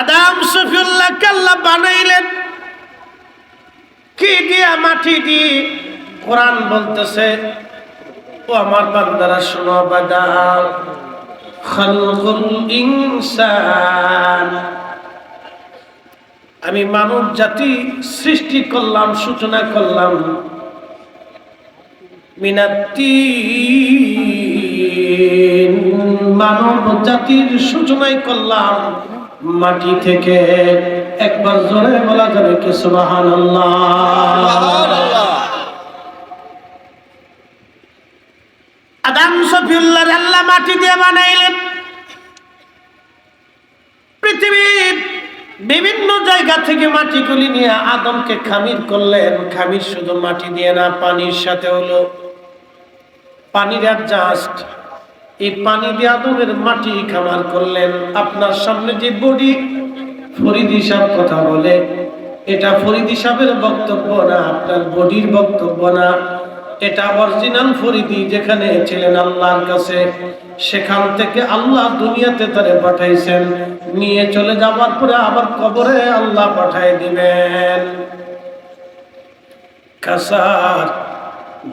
আদাম সফিউল্লাহ কাল্লা বানাইলেন। কি দিয়া মাটি দি কোরআন বলতেছে? ও আমার বান্দারা, শোনো বাদাম। খালকুল ইনসান। আমি মানব জাতি সৃষ্টি করলাম, সূচনা করলাম। মিনাতি মানব জাতির সূচনাই করলাম। মাটি থেকে একবার জোরে বলা যাবে কি সুবাহান আদাম সফিউল্লাহ আল্লাহ মাটি দিয়ে বানাইলেন। পৃথিবীর বিভিন্ন জায়গা থেকে মাটিগুলি নিয়ে আদমকে খামির করলেন। খামির শুধু মাটি দিয়ে না, পানির সাথে হলো। পানির অ্যাডজাস্ট এই পানি দিয়ে আদমের মাটি খামার করলেন। আপনার সামনে যে বডি, ফরিদি সাহেব কথা বলে, এটা ফরিদি সাহেবের বক্তব্য না, আপনার বডির বক্তব্য না। এটা অরিজিনাল ফরিদি যেখানে ছিলেন আল্লাহর কাছে। সেখান থেকে আল্লাহ দুনিয়াতে তারে পাঠাইছেন। নিয়ে চলে যাওয়ার পরে আবার কবরে আল্লাহ পাঠাই দিবেন। কাসার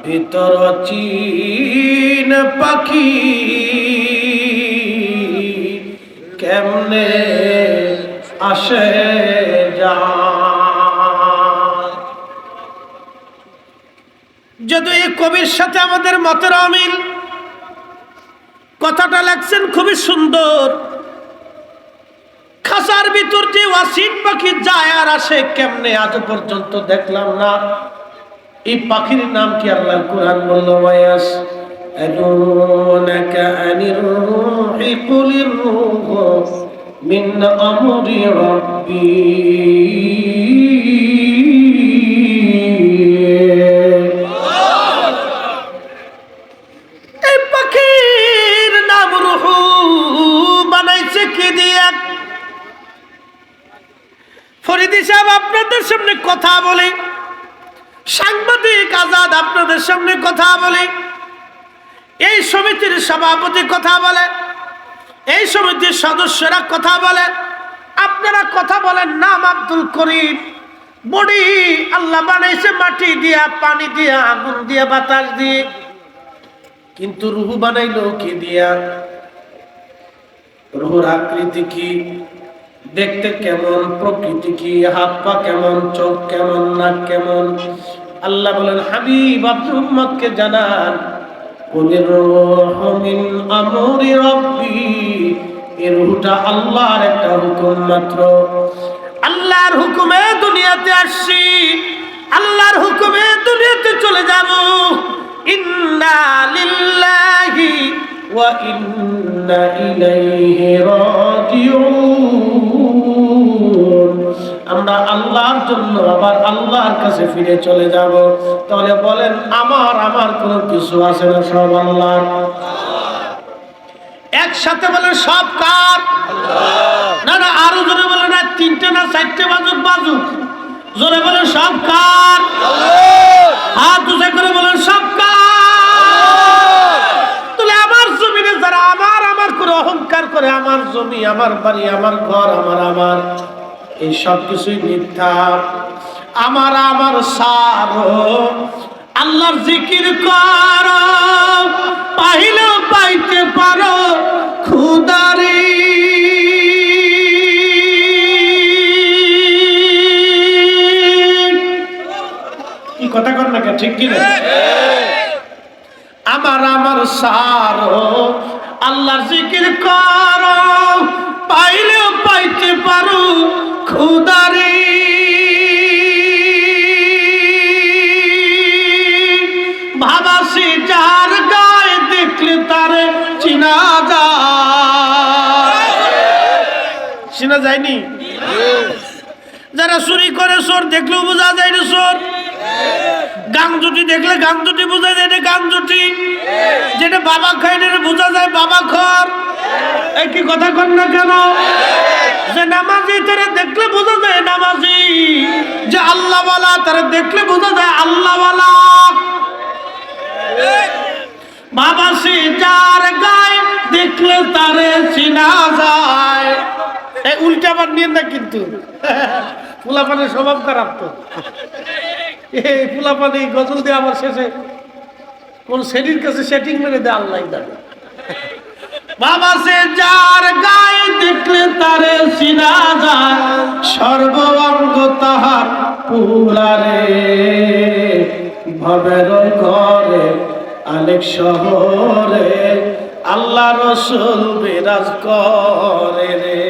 ভিতর চীন পাখি কেমনে আসে যায়? যদি এই কবির সাথে আমাদের মতের অমিল, কথাটা লাগছেন খুবই সুন্দর। খাসার ভিতর যে ওয়াসিন পাখি যায় আর আসে কেমনে, আজ পর্যন্ত দেখলাম না। এই পাখির নাম কি আল্লাহ কোরআন বলল ওয়াস أدونك عن الروح قل الروح من أمر ربي এই পাখির নাম রুহু বানাইছে কি দিয়া ফরিদি সাহেব আপনাদের সামনে কথা বলে সাংবাদিক আজাদ আপনাদের সামনে কথা বলে। এই সমিতির সভাপতি কথা বলে, এই সমিতির সদস্যরা কথা বলে। আপনারা কথা বলেন, নাম আব্দুল করিম। বডি আল্লাহ বানাইছে, মাটি দিয়া, পানি দিয়া, আগুন দিয়া, বাতাস দিয়ে। কিন্তু রুহু বানাইলো কি দিয়া? রুহুর আকৃতি কি? দেখতে কেমন, প্রকৃতি কি, হাত পা কেমন, চোখ কেমন, নাক কেমন? আল্লাহ বলেন, হাবিব, আপনি উম্মতকে জানান, কুলির আল্লাহর একটা হুকুম মাত্র। আল্লাহর হুকুমে দুনিয়াতে আসছি, আল্লাহর হুকুমে দুনিয়াতে চলে ইন্না লিল্লাহি ওয়া ইন্না আমরা আল্লাহর জন্য আবার আল্লাহর কাছে ফিরে চলে যাব। তাহলে বলেন, আমার আমার কোনো কিছু আছে না সব আল্লাহর? একসাথে বলেন, সব কার? না না, আরও জোরে বলে না তিনটে না, চারটে বাজুক বাজুক। জোরে বলেন, সব কার? হাত উঁচা করে বলেন, সব কার? তাহলে আমার জমিনে যারা আমার আমার করে অহংকার করে, আমার জমি, আমার বাড়ি, আমার ঘর, আমার আমার এই সব কিছুই মিথ্যা। আমার আমার সার, আল্লাহর জিকির কর পাইতে পারো খুদারি কি কথা কর না ঠিক কি আমার আমার সার, আল্লাহর জিকির কর পাইলেও পাইতে পারো, খুদারি। ভাবাসি যার গায়ে দেখলে তারে চিনা যায়। চিনা যায়নি? যারা চুরি করে চোর দেখলেও বোঝা যায় না চোর। গাং দেখলে গাং জুটি, বোঝা যায় এটা গাং জুটি। যেটা বাবা খায় বোঝা যায় বাবা খর। কি কথা কর না কেন? যে নামাজি তারা দেখলে বোঝা যায় নামাজি। যে আল্লাহওয়ালা তারা দেখলে বোঝা যায় আল্লাহওয়ালা। বাবা সে যার গায়ে দেখলে তারে চিনা যায়। এই উল্টা আবার নিয়ে না কিন্তু। ফুলাপানের স্বভাব খারাপ তো। এই ফুলাপানি গজল দিয়ে আমার শেষে কোন শ্রেণির কাছে সেটিং মেরে দেয় আল্লাহ জানে বাবা সে যার গায়ে দেখলে তারে সিনা যায় সর্ব অঙ্গ তাহার পুরারে ভবের ঘরে, আলেক শহরে, আল্লাহ রসুল বিরাজ করে রে।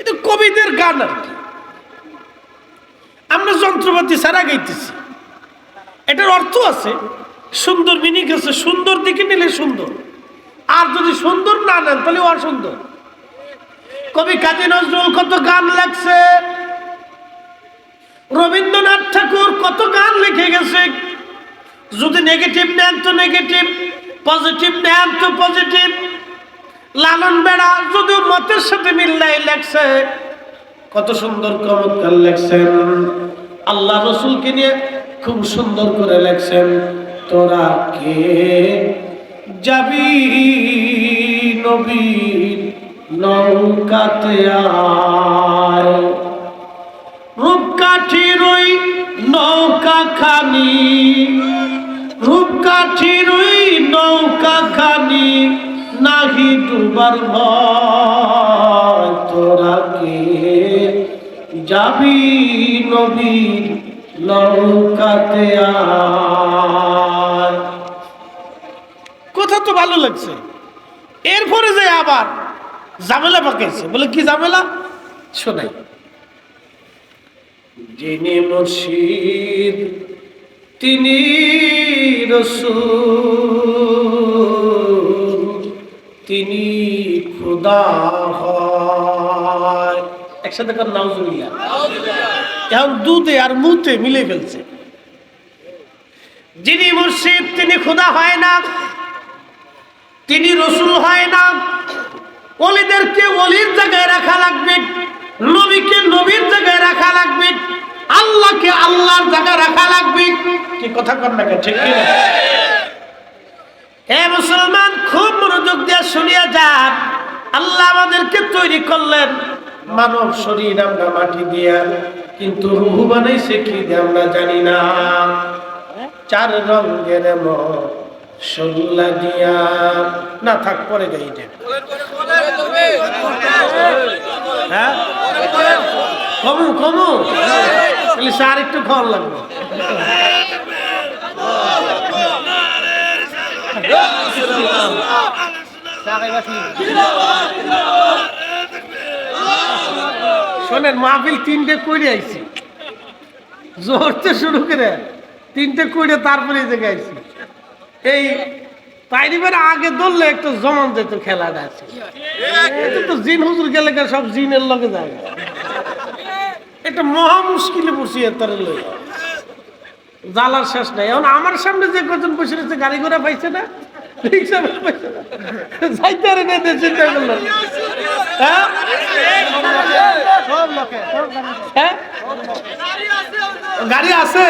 এটা কবিদের গান আর কি। আমরা যন্ত্রপাতি ছাড়া গাইতেছি। এটার অর্থ আছে, সুন্দর মিনিং আছে, সুন্দর দিকে নিলে সুন্দর। আর যদি সুন্দর না নেন, তাহলে আর সুন্দর। কবি কাজী নজরুল কত গান লাগছে রবীন্দ্রনাথ ঠাকুর কত গান লিখে গেছে? যদি নেগেটিভ নেন তো নেগেটিভ পজিটিভ নেন তো পজিটিভ লালন বেড়া যদিও মতের সাথে মিল্লাই লেখছে, কত সুন্দর চমৎকার লেখছেন। আল্লাহ রসুলকে নিয়ে খুব সুন্দর করে লেখছেন, তোরা কে? যাবি নবীর নৌকাতে আয় রূপকাঠির নৌকা খানি রূপকাঠির ওই নৌকা খানি নাহি ডুবার ভয় তোরা কে? যাবি নবীর নৌকাতে আয় তো ভালো লাগছে। এরপরে যে আবার ঝামেলা পাকাইছে, বলে কি ঝামেলা? শোনাই। যিনি মুর্শিদ, তিনি রসুল, তিনি খুদা হয়। একসাথে কর, নাউজুবিল্লাহ। এখন দুধে আর মুতে মিলে ফেলছে। যিনি মুর্শিদ, তিনি খুদা হয় না। তিনি রসুল হয় না। অলিদেরকে অলির জায়গায় রাখা লাগবে। নবীকে নবীর জায়গায় রাখা লাগবে। আল্লাহকে আল্লাহর জায়গায় রাখা লাগবে। কি কথা কর না ঠিক হে মুসলমান, খুব মনোযোগ দিয়ে শুনিয়া যান আল্লাহ আমাদেরকে তৈরি করলেন। মানব শরীর আমরা মাটি দিয়া, কিন্তু রুহু বানাইছে কি আমরা জানি না। চার রঙের মল্লা দিয়া। না, থাক, পরে গাই হ্যাঁ? কমু কমু। তাহলে সার একটু খাওয়ার লাগবে। শোনেন, মাহফিল তিনটে করে আইছি। জোরতে শুরু করে তিনটে করে তারপরে এই জায়গায় আইছি। এই তাইরিবার আগে ধরলে একটু জমান যেত খেলাটা আছে। তো জিন হুজুর গেলে সব জিনের লগে যায় এটা মহা মুশকিলে পড়ছি এতারে লই জ্বালার শেষ নাই। এখন আমার সামনে যে কজন বসে রয়েছে, গাড়ি ঘোড়া পাইছে না? আরে চিন্তা করলাম হ্যাঁ? হ্যাঁ? গাড়ি আছে?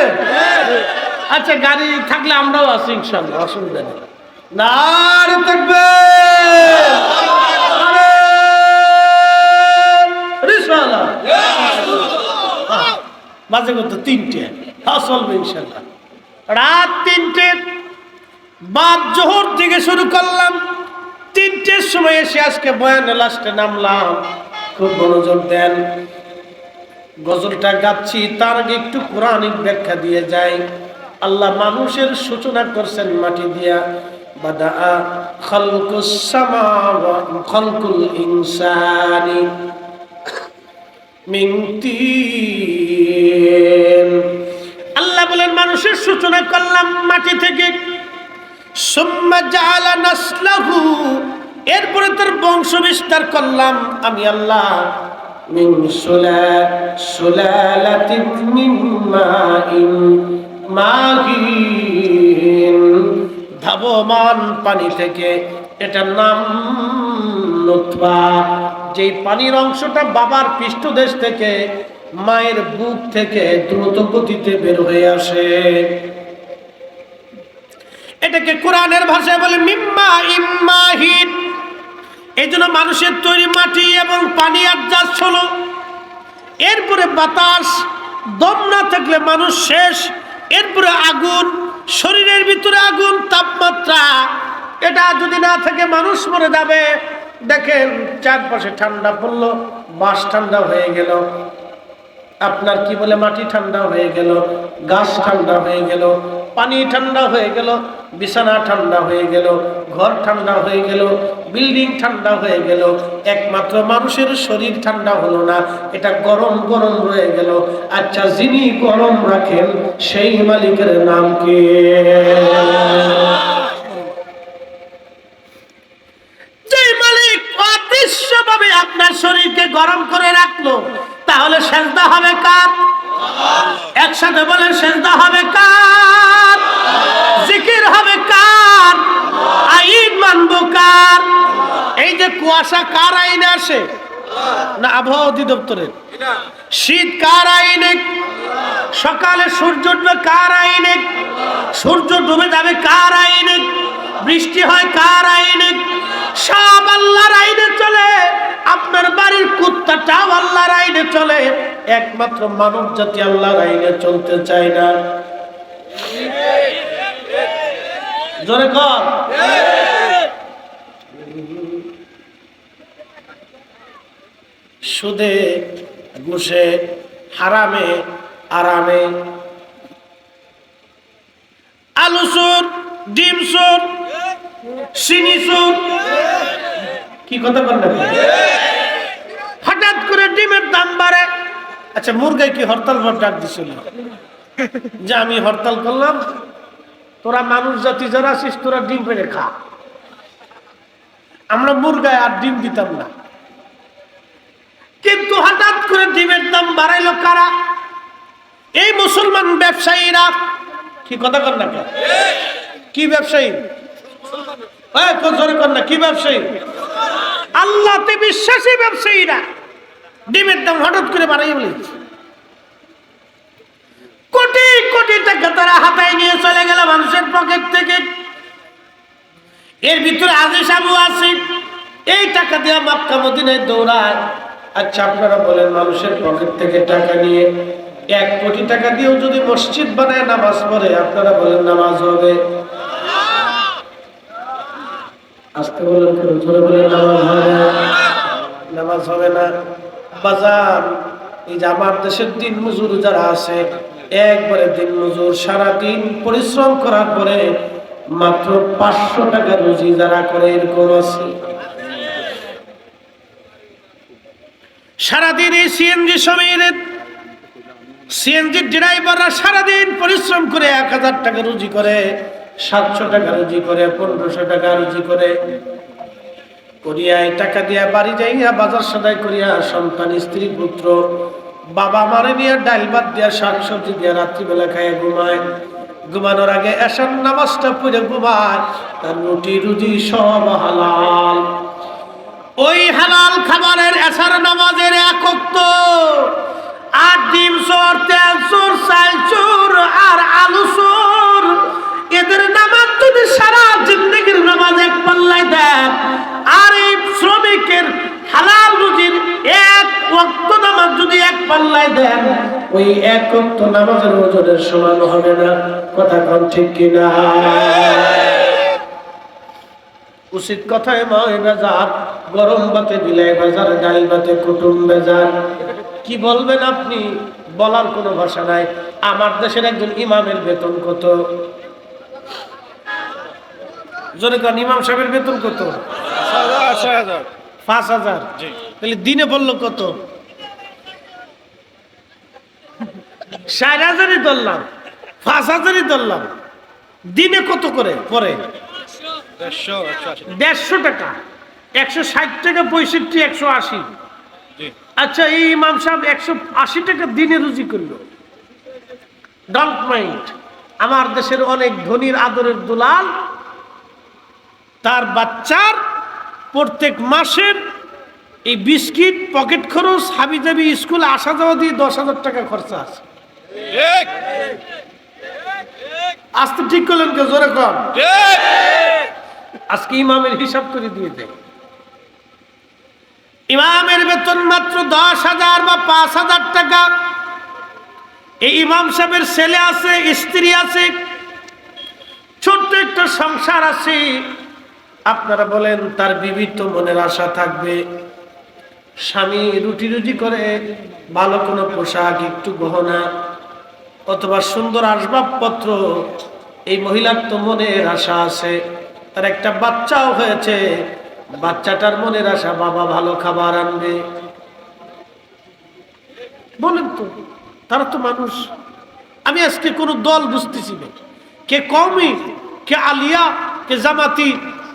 আচ্ছা গাড়ি থাকলে আমরাও আছি ইনশাল্লাহ অসুবিধা নেই নারে থাকবে বাজে কত তিনটে। চলবে ইনশাল্লাহ রাত তিনটে বাদ জোহর থেকে শুরু করলাম। তিনটের সময় এসে আজকে বয়ানে লাস্টে নামলাম। খুব মনোযোগ দেন। গজলটা গাচ্ছি তার আগে একটু কোরআনিক ব্যাখ্যা দিয়ে যাই। আল্লাহ মানুষের সূচনা করছেন মাটি দিয়া আল্লাহ বলেন, মানুষের সূচনা করলাম মাটি থেকে। সুম্মা এরপরে তার বংশ বিস্তার করলাম আমি আল্লাহ। মিন সুলা, সুলালাতিন ধাবমান পানি থেকে, এটার নাম লুৎফা যেই পানির অংশটা বাবার পৃষ্ঠদেশ থেকে, মায়ের বুক থেকে দ্রুত গতিতে বের হয়ে আসে। এটাকে কোরআনের ভাষায় বলে মিম্মা ইম্মাহিন এই জন্য মানুষের তৈরি মাটি এবং পানি অ্যাডজাস্ট হলো এরপরে বাতাস, দম না থাকলে মানুষ শেষ। এরপরে আগুন, শরীরের ভিতরে আগুন, তাপমাত্রা, এটা যদি না থাকে মানুষ মরে যাবে। দেখেন চারপাশে ঠান্ডা পড়ল, বাঁশ ঠান্ডা হয়ে গেল। আপনার কি বলে মাটি ঠান্ডা হয়ে গেল, গাছ ঠান্ডা হয়ে গেল। পানি ঠান্ডা হয়ে গেল, বিছানা ঠান্ডা হয়ে গেল, ঘর ঠান্ডা হয়ে গেল, বিল্ডিং ঠান্ডা হয়ে গেল, একমাত্র মানুষের শরীর ঠান্ডা হলো না, এটা গরম গরম রয়ে গেল। আচ্ছা যিনি গরম রাখেন, সেই মালিকের নাম কি যে মালিক অদৃশ্যভাবে আপনার শরীরকে গরম করে রাখল, তাহলে সেজদা হবে কার? একসাথে বলে সেজদা হবে কার? জিকির হবে কার? আইন মানবো কার? এই যে কুয়াশা কার আইনে আসে? না, আবহাওয়া অধিদপ্তরের। শীত কার আইনে? সকালে সূর্য উঠবে কার আইনে? সূর্য ডুবে যাবে কার আইনে? বৃষ্টি হয় কার আইনে? সব আল্লাহর আইনে চলে। আপনার বাড়ির কুত্তাটাও আল্লাহর আইনে চলে। একমাত্র মানব জাতি আল্লাহর আইনে চলতে চায় না। জোরে কর। সুদে, ঘুষে, হারামে, আরামে। আলু সুর, ডিম সুর চিনি সুর কি কথা হঠাৎ করে ডিমের দাম বাড়ে। আচ্ছা মুরগাই কি হরতাল ডাক দিছিল? যে আমি হরতাল করলাম, তোরা মানুষ জাতি যারা আছিস, তোরা ডিম পেরে খা। আমরা মুরগায় আর ডিম দিতাম না। কিন্তু হঠাৎ করে ডিমের দাম বাড়াইলো কারা? এই মুসলমান ব্যবসায়ীরা। কি কথা কর না কি ব্যবসায়ী? কি ব্যবসায়ী? আল্লাহতে বিশ্বাসী ব্যবসায়ীরা। ডিমের দাম হঠাৎ করে বাড়াই বলেছে। কোটি কোটি টাকা তারা হাতায় নিয়ে চলে গেল মানুষের পকেট থেকে। এর ভিতরে আদেশ আবু আছে এই টাকা দিয়ে দৌড়ায়। আচ্ছা আপনারা বলেন মানুষের পকেট থেকে টাকা নিয়ে এক কোটি টাকা দিয়েও যদি মসজিদ বানায় নামাজ পড়ে, আপনারা বলেন নামাজ হবে। আসতে বলেন কেন ধরে বলেন নামাজ হবে না। নামাজ হবে না। বাজার, এই যে আমার দেশের দিন মজুর যারা আছে, একবারে দিন মজুর, সারাদিন পরিশ্রম করার পরে মাত্র পাঁচশো টাকা রুজি যারা করে, এরকম আছে। সারাদিন এই সিএনজি সময়ের সিএনজি ড্রাইভাররা সারাদিন পরিশ্রম করে এক হাজার টাকা রুজি করে। সাতশো টাকা রুজি করে, পনেরোশো টাকা রুজি করে। করিয়ায় টাকা দিয়া বাড়ি যাইয়া বাজার সদাই করিয়া সন্তান, স্ত্রী, পুত্র, বাবা মারে নিয়ে ডাইল দিয়া, শাক সবজি দিয়া রাত্রিবেলা খাইয়া ঘুমায়। ঘুমানোর আগে নামাজটা ঘুমায়, তার রুটি, রুজি সব হালাল। ওই হালাল খাবারের এসার নামাজের একক তো আর ডিম চোর তেল চোর চাল আর আলু চোর এদের নামাজ যদি সারা জিন্দগির নামাজ এক পাল্লায় দেন আর এই শ্রমিকের হালাল রুজির এক ওয়াক্ত নামাজ যদি এক পাল্লায় দেন ওই এক ওয়াক্ত নামাজের ওজনের সমান হবে না। কথা কম ঠিক কিনা? উচিত কথায় ময় বেজার, গরম বাতে বিলাই বাজার ডাল বাতে কুটুম বেজার। কি বলবেন আপনি? বলার কোনো ভাষা নাই। আমার দেশের একজন ইমামের বেতন কত? জোরে কান ইমাম সাহেবের বেতন কত? পাঁচ হাজার। তাহলে দিনে বলল কত? ষাট হাজারই ধরলাম। পাঁচ হাজারই ধরলাম। দিনে কত করে? পরে। দেড়শো টাকা। একশো ষাট টাকা পঁয়ষট্টি একশো আশি। আচ্ছা এই ইমাম সাহেব একশো আশি টাকা দিনে রুজি করল। ডন্ট মাইন্ড আমার দেশের অনেক ধনীর আদরের দুলাল তার বাচ্চার প্রত্যেক মাসের এই বিস্কিট পকেট খরচ হাবি জাবি স্কুলে আসা যাওয়া দিয়ে দশ হাজার টাকা খরচা আছে। আজকে ঠিক করলেন কে জোরে কম আজকে ইমামের হিসাব করে দিয়ে দেয় ইমামের বেতন মাত্র দশ হাজার বা পাঁচ হাজার টাকা। এই ইমাম সাহেবের ছেলে আছে স্ত্রী আছে ছোট্ট একটা সংসার আছে। আপনারা বলেন, তার বিবিধ মনের আশা থাকবে। স্বামী রুটি রুটি করে, ভালো কোনো পোশাক, একটু গহনা, অথবা সুন্দর আসবাবপত্র, এই মহিলার তো মনের আশা আছে। তার একটা বাচ্চাও হয়েছে, বাচ্চাটার মনের আশা, বাবা ভালো খাবার আনবে। বলেন তো, তারা তো মানুষ। আমি আজকে কোনো দল বুঝতেছি না। কে কমি কে আলিয়া, কে জামাতি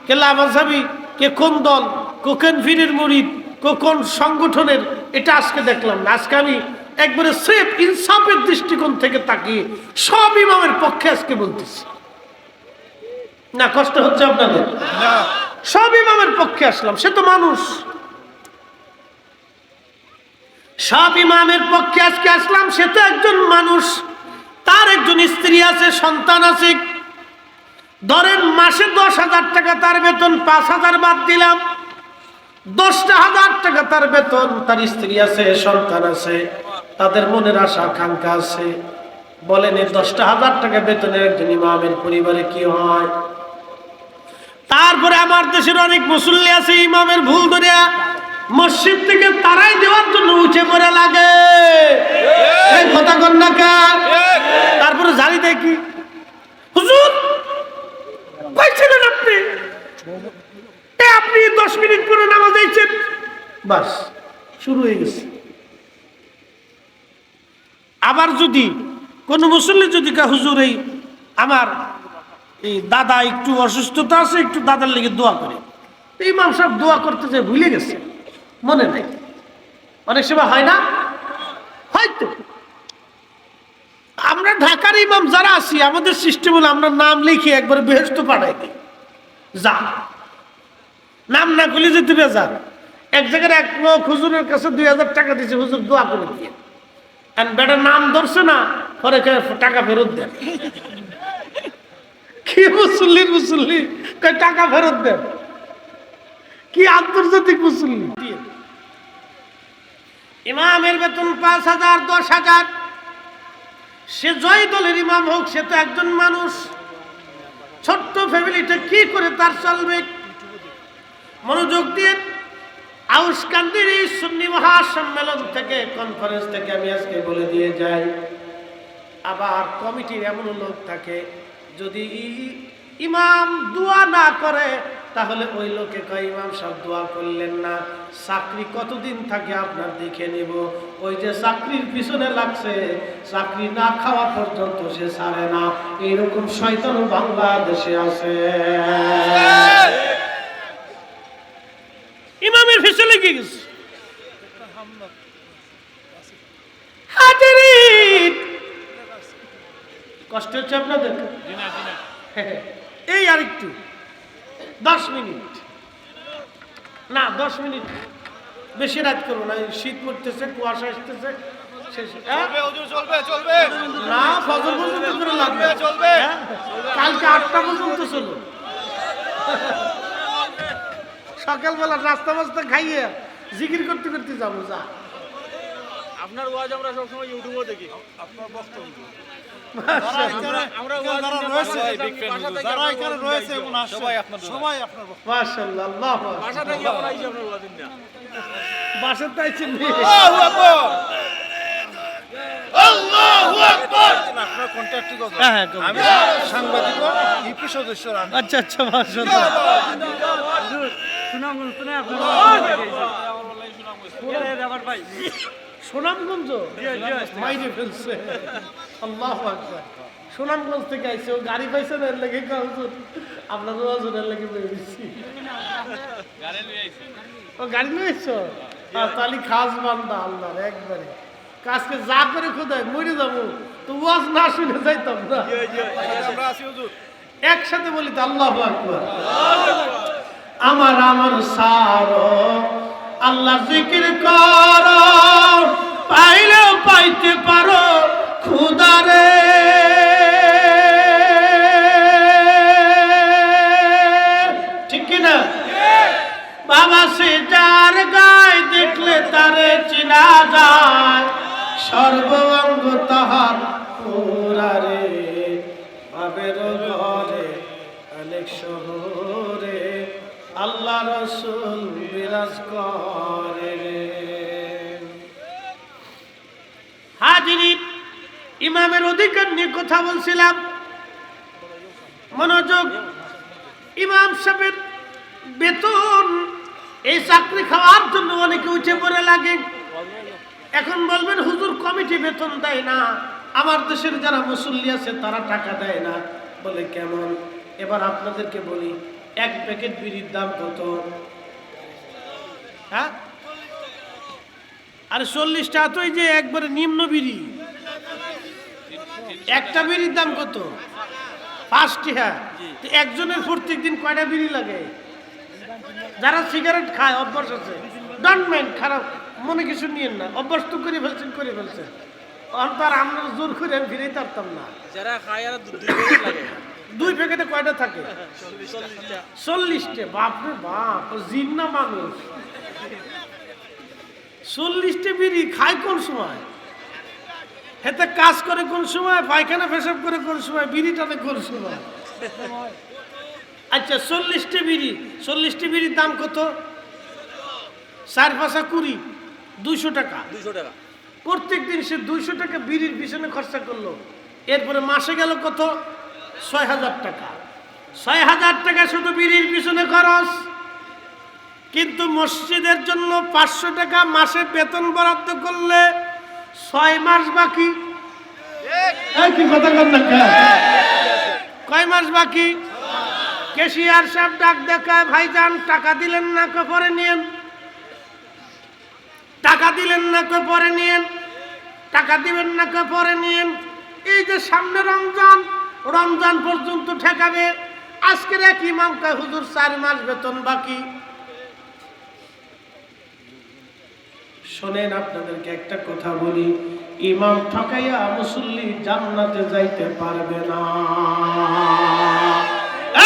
কে লামাজাবি কে কোন দল কোকেন ফিরের মরিদ কোন সংগঠনের এটা আজকে দেখলাম না। আজকে আমি একবারে সেফ ইনসাফের দৃষ্টিকোণ থেকে তাকিয়ে সব ইমামের পক্ষে আজকে বলতেছি। না কষ্ট হচ্ছে আপনাদের? সব ইমামের পক্ষে আসলাম সে তো মানুষ। সব ইমামের পক্ষে আজকে আসলাম সে তো একজন মানুষ। তার একজন স্ত্রী আছে সন্তান আছে ধরেন মাসে দশ হাজার টাকা তার বেতন, পাঁচ হাজার বাদ দিলাম। দশটা হাজার টাকা তার বেতন, তার স্ত্রী আছে, সন্তান আছে, তাদের মনের আশা, আকাঙ্ক্ষা আছে। বলেন, এই দশটা হাজার টাকা বেতনের একজন ইমামের পরিবারে কি হয়? তারপরে আমার দেশের অনেক মুসল্লি আছে, ইমামের ভুল ধরিয়া মসজিদ থেকে তারাই দেওয়ার জন্য উঠে পড়ে লাগে। কথা কন্যা তারপরে জানি দেখি হুজুর পাইছিলেন আপনি এ আপনি দশ মিনিট পরে নামাজ আইছেন বাস, শুরু হয়ে গেছে। আবার যদি কোন মুসল্লি যদি কা হুজুর এই আমার এই দাদা একটু অসুস্থতা আছে, একটু দাদার লেগে দোয়া করে। ইমাম সাহেব দোয়া করতে যে ভুলে গেছে, মনে নেই। অনেক সময় হয় না? হয়তো। আমরা ঢাকার ইমাম যারা আছি, আমাদের সিস্টেম হলো আমরা নাম লিখে একবার বেহস্ত পাঠাই দিই। যা। নাম না খুলে যেতে যা। এক জায়গায় এক লোক হুজুরের কাছে দুই হাজার টাকা দিয়েছে, হুজুর দোয়া করে দিয়ে। আর বেটার নাম ধরছে না, পরে টাকা ফেরত দেন। কি মুসল্লি মুসল্লি? টাকা ফেরত দেন। কি আন্তর্জাতিক মুসল্লি। ইমামের বেতন পাঁচ হাজার, দশ হাজার। সে জয় দলের ইমাম হোক, সে তো একজন মানুষ। ছোট্ট ফ্যামিলিটা কি করে তার চলবে? মনোযোগ দিয়ে আউসকান্দির এই সুন্নি মহাসম্মেলন থেকে কনফারেন্স থেকে আমি আজকে বলে দিয়ে যাই, আবার কমিটির এমন লোক থাকে, যদি ইমাম দোয়া না করে, তাহলে ওই লোকে কয়, ইমাম সব দোয়া করলেন না। চাকরি কতদিন থাকে আপনার দেখে নিব। ওই যে চাকরির পিছনে লাগছে, চাকরি না খাওয়া পর্যন্ত সে ছাড়ে না। এইরকম শয়তান বাংলাদেশে আছে। ইমামের পিছনে লেগে গেছে। কষ্ট হচ্ছে আপনাদের? এই আর একটু দশ মিনিট। না দশ মিনিট। বেশি রাত করব না শীত পড়তেছে কুয়াশা আসতেছে হ্যাঁ? চলবে চলবে না ফজর পর্যন্ত করে লাগবে। চলবে। হ্যাঁ? কালকে আটটা পর্যন্ত চলো সকালবেলা নাস্তা মাস্তা খাইয়ে জিকির করতে করতে যাব যা। আপনার ওয়াজ আমরা সবসময় ইউটিউবে দেখি। আপনার বক্তব্য। আমরা ওয়াজ যারা নিয়ে রয়েছে, বাসা আপনার। আচ্ছা আচ্ছা মাশাআল্লাহ সুনামগঞ্জ? মাইরে ফেলছে। আল্লাহ আকবার। সুনামগঞ্জ থেকে আইছে ও গাড়ি পাইছে না এর লাগে কাউজুর আপনার ওয়াজনের লাগে বেরিয়েছি ও গাড়ি নিয়ে আইছো? আর তালি খাস বান্দা আল্লাহর একবারে। কাজকে যা করে খোদায় মরে যাব। তো ওয়াজ না শুনে যাইতাম না। আমরা আছি হুজুর। একসাথে বলি তো আল্লাহ আকবার। আমার আমার সার। আল্লাহ জিকির কর, পাইলেও পাইতে পারো খুদারে ঠিক না? বাবা সে যার গায়ে দেখলে তারে চিনা যায়। সর্বঙ্গ তাহার পুরারে রসুল বিরাজ করে হাজিরি, ইমামের অধিকার নিয়ে কথা বলছিলাম। মনোযোগ, ইমাম সাহেবের বেতন, এই চাকরি খাওয়ার জন্য অনেকে উঠে পড়ে লাগে। এখন বলবেন, হুজুর কমিটি বেতন দেয় না। আমার দেশের যারা মুসল্লি আছে, তারা টাকা দেয় না। বলে কেমন? এবার আপনাদেরকে বলি এক প্যাকেট বিড়ির দাম কত? হ্যাঁ? আর চল্লিশ টাকা তো যে একবারে নিম্ন বিড়ি। একটা বিড়ির দাম কত? পাঁচটি হ্যাঁ? একজনের প্রত্যেক দিন কয়টা বিড়ি লাগে? যারা সিগারেট খায় অভ্যাস আছে। ডন্ট মাইন্ড খারাপ। মনে কিছু নিয়েন না। অভ্যাস তো করে ফেলছেন করে ফেলছেন। অন্তর আমরা জোর করে আমি ফিরেই পারতাম না। যারা খায় আর দুই লাগে। দুই প্যাকেটে কয়টা থাকে? চল্লিশটা। বাপরে বাপ ও জিন্না মানুষ। চল্লিশটে বিড়ি খায় কোন সময়? হেতে কাজ করে কোন সময়? পায়খানা পেশাব করে কোন সময়? বিড়ি টানে কোন সময়? আচ্ছা চল্লিশটে বিড়ি। চল্লিশটে বিড়ির দাম কত? চার পাঁচা কুড়ি। দুইশো টাকা। দুইশো টাকা। প্রত্যেক দিন সে দুইশো টাকা বিড়ির পিছনে খরচা করল। এরপরে মাসে গেল কত? ছয় হাজার টাকা। ছয় হাজার টাকা শুধু বিড়ির পিছনে খরচ। কিন্তু মসজিদের জন্য পাঁচশো টাকা মাসে বেতন বরাদ্দ করলে ছয় মাস বাকি? কয় মাস বাকি? কেশিয়ার সাহেব ডাক দেখায় ভাইজান টাকা দিলেন না পরে নিয়েন। টাকা দিলেন না পরে নিয়েন। টাকা দিবেন না পরে নিয়েন। এই যে সামনে রমজান রমজান পর্যন্ত ঠেকাবে। আজকের এক ইমাম কয় হুজুর চার মাস বেতন বাকি। শোনেন, আপনাদেরকে একটা কথা বলি। ইমাম ঠকাইয়া মুসল্লি জান্নাতে যাইতে পারবে না।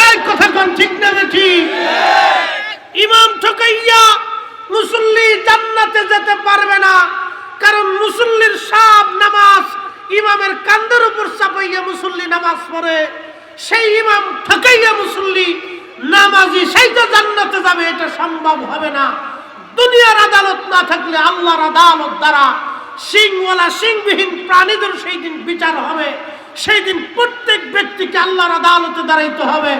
এই কথা কোন ঠিক না ঠিক? ইমাম ঠকাইয়া মুসল্লি জান্নাতে যেতে পারবে না, কারণ মুসল্লির সব নামাজ ইমামের কান্দের উপর চাপাইয়া মুসল্লি নামাজ পড়ে, সেই ইমাম ঠকাইয়া মুসল্লি, নামাজি সেই তো জান্নাতে যাবে, এটা সম্ভব হবে না। দুনিয়ার আদালত না থাকলে আল্লাহর আদালত দ্বারা সিংওয়ালা সিংবিহীন প্রাণীদের সেই দিন বিচার হবে। সেই দিন প্রত্যেক ব্যক্তিকে আল্লাহর আদালতে দাঁড়াইতে হবে।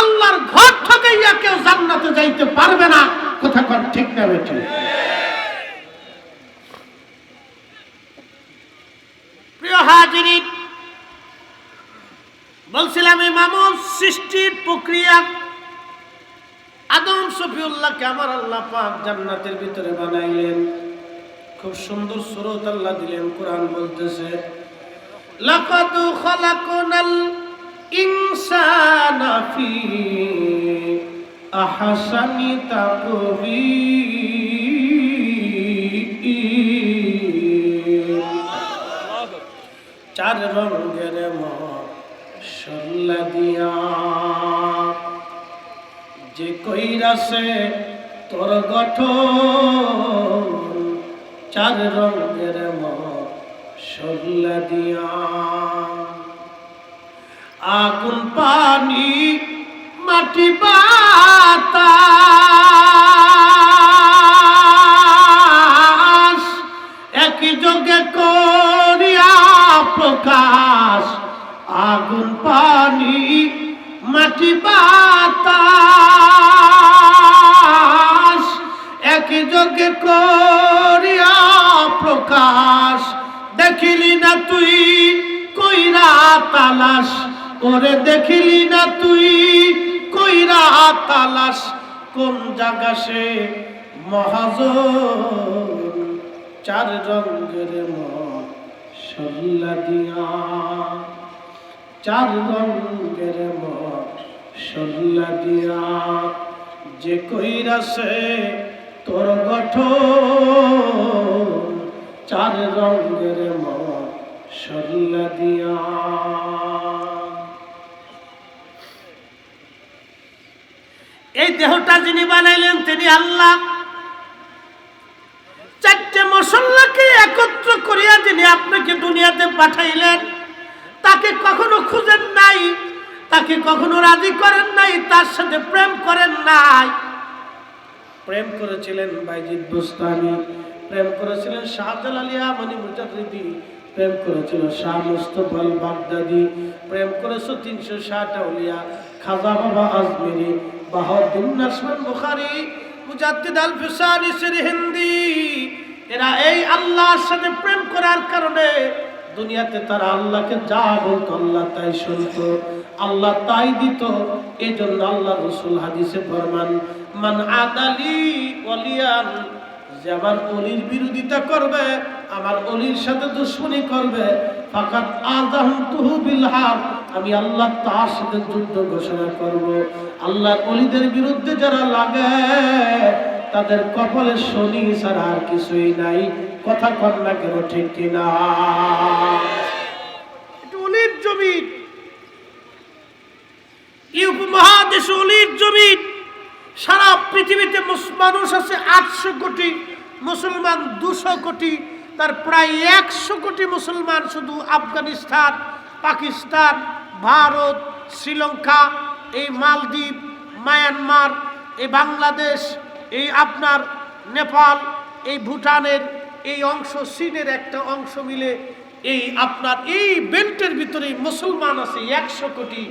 আল্লাহর ঘর ঠকাইয়া কেউ জান্নাতে যাইতে পারবে না। কথা ঠিক না বেঠিক? প্রিয় বলছিলাম মামুন সৃষ্টির প্রক্রিয়া আদম সফিউল্লাহকে আমার আল্লাহ পাক জান্নাতের ভিতরে বানাইলেন খুব সুন্দর সুরত আল্লাহ দিলেন কোরআন বলতেছে লাকাদ খালাকনাল ইনসানা ফি আহসানি তাকবীর চার রঙের মশলা দিয়া। যে কইরাছে তোর গঠন চার রঙের মশলা দিয়া আগুন পানি, মাটি বাতাস ওরে দেখিলি না তুই? কইরা তালাশ, কোন জায়গা সে? মহাজন, চার রঙের মশলা দিয়া। চার রঙের মশলা দিয়া। যে কইরা সে তোর গঠন, চার রঙের মশলা দিয়া এই দেহটা যিনি বানাইলেন তিনি আল্লাহ। চারটে মশলাকে একত্র করিয়া যিনি আপনাকে দুনিয়াতে পাঠাইলেন, তাকে কখনো খুঁজেন নাই, তাকে কখনো রাজি করেন নাই, তার সাথে প্রেম করেন নাই। প্রেম করেছিলেন বাইজিদ বুস্তানি, প্রেম করেছিলেন শাহজালালিয়া মনি মুজাদ্দিদি, প্রেম করেছিল শাহ মুস্তফল বাগদাদি প্রেম করেছ তিনশো ষাট আউলিয়া খাজা বাবা আজমেরি বাহাউদ্দিন নাসমান বুখারি, মুজাদ্দিদ আল ফিসানি সির এই আল্লাহর সাথে প্রেম করার কারণে দুনিয়াতে তারা আল্লাহকে যা বলতো আল্লাহ তাই শুনতো। আল্লাহ তাই দিত এই আল্লাহ রসুল হাদিসে ফরমান, মান আদালি ওয়ালিয়ান যে আমার অলির বিরোধিতা করবে, আমার অলির সাথে দুশ্মনী করবে, ফাকাত আযামতুহু বিল হাক আমি আল্লাহ তার সাথে যুদ্ধ ঘোষণা করব। আল্লাহর অলিদের বিরুদ্ধে যারা লাগে, তাদের কপালে শনি ছাড়া আর কিছুই নাই। কথা কর না কেন, ঠিক কিনা? অলির এই উপমহাদেশ অলির জমিন সারা পৃথিবীতে মানুষ আছে আটশো কোটি। মুসলমান দুশো কোটি, তার প্রায় একশো কোটি মুসলমান শুধু আফগানিস্তান, পাকিস্তান, ভারত, শ্রীলঙ্কা, এই মালদ্বীপ, মায়ানমার, এই বাংলাদেশ, এই আপনার নেপাল, এই ভুটানের এই অংশ, চীনের একটা অংশ মিলে এই আপনার এই বেল্টের ভিতরে মুসলমান আছে একশো কোটি।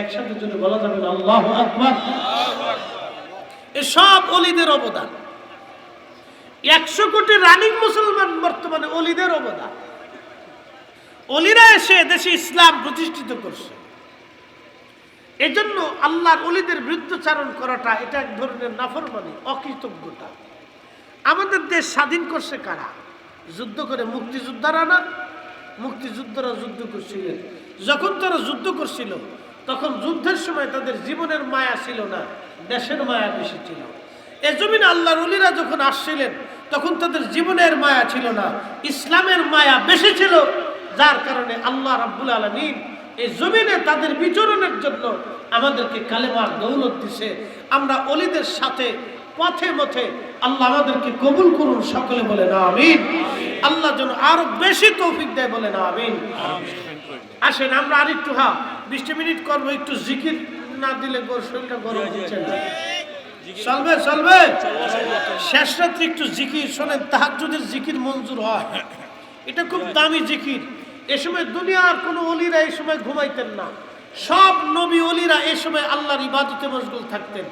একসাথে যদি বলা যাবে আল্লাহ এসব অলিদের অবদান। একশো কোটি রানিং মুসলমান বর্তমানে অলিদের অবদান। অলিরা এসে দেশে ইসলাম প্রতিষ্ঠিত করছে। এজন্য আল্লাহর অলিদের বিরুদ্ধচারণ করাটা এটা এক ধরনের নাফরমানি, অকৃতজ্ঞতা। আমাদের দেশ স্বাধীন করছে কারা? যুদ্ধ করে মুক্তিযোদ্ধারা না? মুক্তিযোদ্ধারা যুদ্ধ করছিলেন। যখন তারা যুদ্ধ করছিল, তখন যুদ্ধের সময় তাদের জীবনের মায়া ছিল না, দেশের মায়া বেশি ছিল। এ জমিন আল্লাহর অলিরা যখন আসছিলেন তখন তাদের জীবনের মায়া ছিল না, ইসলামের মায়া বেশি ছিল, যার কারণে আল্লাহ রাব্বুল আলমিন এই জমিনে তাদের বিচরণের জন্য আমাদেরকে কালেমার দৌলত দিছে। আমরা অলিদের সাথে পথে মথে আল্লাহ আমাদেরকে কবুল করুন, সকলে বলে না আমিন। আল্লাহ যেন আরও বেশি তৌফিক দেয় বলে না আমিন। আসেন, আমরা আরেকটু হা বিশটা মিনিট করব, একটু জিকির না দিলে শরীরটা গরম হচ্ছে না। চলবে চলবে শেষ রাত্রে একটু জিকির শোনেন তাহার যদি জিকির মঞ্জুর হয়। এটা খুব দামি জিকির। এ সময় দুনিয়ার কোনো অলিরা এই সময় ঘুমাইতেন না। সব নবী অলিরা এ সময় আল্লাহর ইবাদতে মশগুল থাকতেন।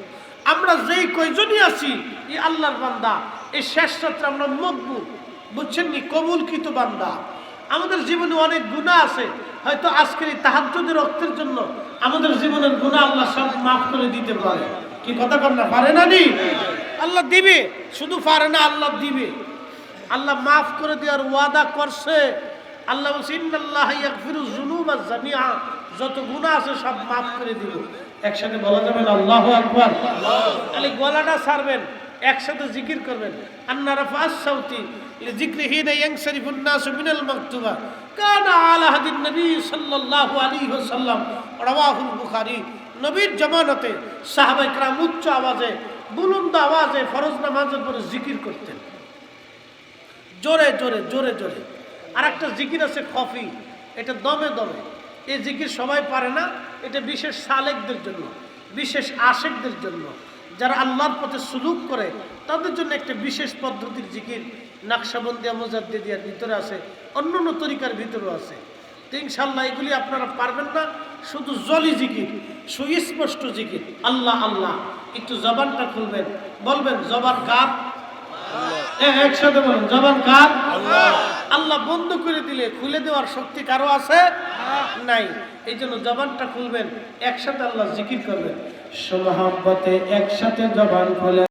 আমরা যেই কয়জনই আছি, এই আল্লাহর বান্দা। এই শেষ রাত্রে আমরা মকবুল, বুঝছেন নি? কবুলকৃত বান্দা। আমাদের জীবনে অনেক গুণা আছে। হয়তো আজকের এই তাহাজ্জুদের রক্তের জন্য আমাদের জীবনের গুণা আল্লাহ সব মাফ করে দিতে পারে। কি কথা কর না? পারে না নি? আল্লাহ দিবে। শুধু পারে না, আল্লাহ দিবে। আল্লাহ মাফ করে দেওয়ার ওয়াদা করছে। আল্লাহ জামিআ। যত গুনাহ আছে সব মাফ করে দিব। একসাথে বলা যাবে না, আল্লাহু আকবার। খালি গলাটা ছাড়বেন, একসাথে জিকির করবেন। আন্না রাফাস সাউতি লিযিকরি হিনা ইয়ানসারিফুন নাসু মিনাল মাকতুবা। কানা আলা হাদিন নবী সাল্লাল্লাহু আলাইহি ওয়াসাল্লাম। রাওয়াহুল বুখারী। নবীর জমানতে সাহাবাইকরাম উচ্চ আওয়াজে, বুলন্দ আওয়াজে ফরজ নামাজের পরে জিকির করতেন। জোরে জোরে জোরে জোরে। আর একটা জিকির আছে কফি এটা দমে দমে। এই জিকির সবাই পারে না, এটা বিশেষ সালেকদের জন্য, বিশেষ আশেকদের জন্য। যারা আল্লাহর পথে সুলুক করে, তাদের জন্য একটা বিশেষ পদ্ধতির জিকির নাকশাবন্দিয়া মোজাদ্দিয়ার ভিতরে আছে অন্য অন্য তরিকার ভিতরেও আছে। ইনশাল্লাহ এগুলি আপনারা পারবেন না। শুধু জলি জিকির সুস্পষ্ট জিকির। আল্লাহ আল্লাহ। একটু জবানটা খুলবেন। বলবেন জবান কার? একসাথে বলেন জবান কার? আল্লাহ বন্ধ করে দিলে খুলে দেওয়ার শক্তি কারও আছে? নাই। এই জন্য জবানটা খুলবেন একসাথে আল্লাহ জিকির করবেন। সোমহাব্বতে একসাথে জবান খুলে